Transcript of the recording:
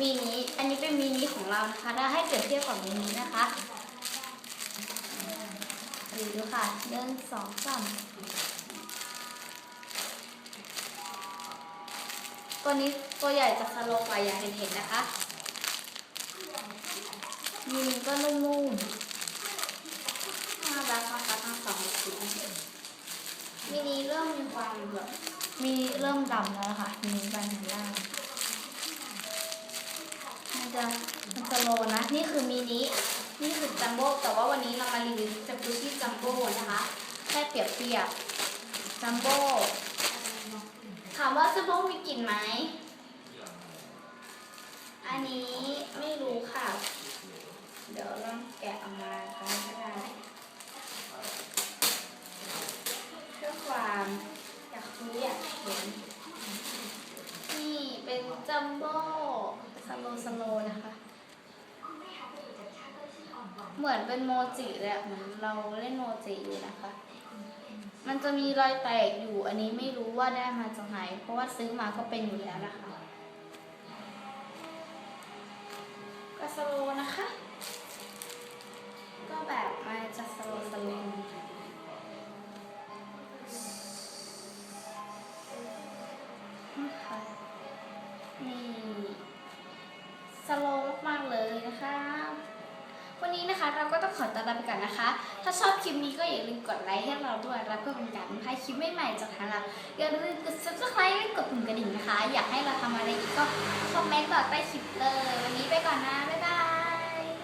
มินิอันนี้เป็นมินิของเรานะคะถ้าให้เปรียบเทียบกับมินินะคะดูดูค่ะหนึ่งสองสามตัวนี้ตัวใหญ่จะสโลว์กว่าอย่างเห็นๆนะคะมินิก็นุ่มๆน่ารักนะคะทั้งสองสีมินิเริ่มมีความแบบมีเริ่มดำแล้วค่ะมินิบานทางล่า นี่คือมินิ นี่คือจัมโบ้ แต่ว่าวันนี้เรามารีวิวจัมบูชี่จัมโบ้นะคะ แค่เปรียบเทียบจัมโบ้ถามว่าจัมโบ้มีกลิ่นไหม อันนี้ไม่รู้ค่ะ เดี๋ยวลองแกะออกมาค่ะก็ได้เพื่อความอยากรู้อยากเห็น นี่เป็นจัมโบ้สโลสโลนะคะ เหมือนเป็นโมจิเลยอะเหมือนเราเล่นโมจิอยู่นะคะ มันจะมีรอยแตกอยู่ อันนี้ไม่รู้ว่าได้มาจากไหน เพราะว่าซื้อมาก็เป็นอยู่แล้วนะคะก็สโลนะคะ ก็แบบมันจะสโลสโลนะคะนี่สโลมากๆเลยนะคะ วันนี้นะคะเราก็ต้องขอตัวลาไปก่อนนะคะ ถ้าชอบคลิปนี้ก็อย่าลืมกดไลค์ให้เราด้วยรับเพื่อเป็นการพายคลิปใหม่ๆจากทางเราอย่าลืมกด subscribe และกดปุ่มกระดิ่งนะคะ อยากให้เราทำอะไรอีกก็คอมเมนต์บอกใต้คลิปเลยวันนี้ไปก่อนนะ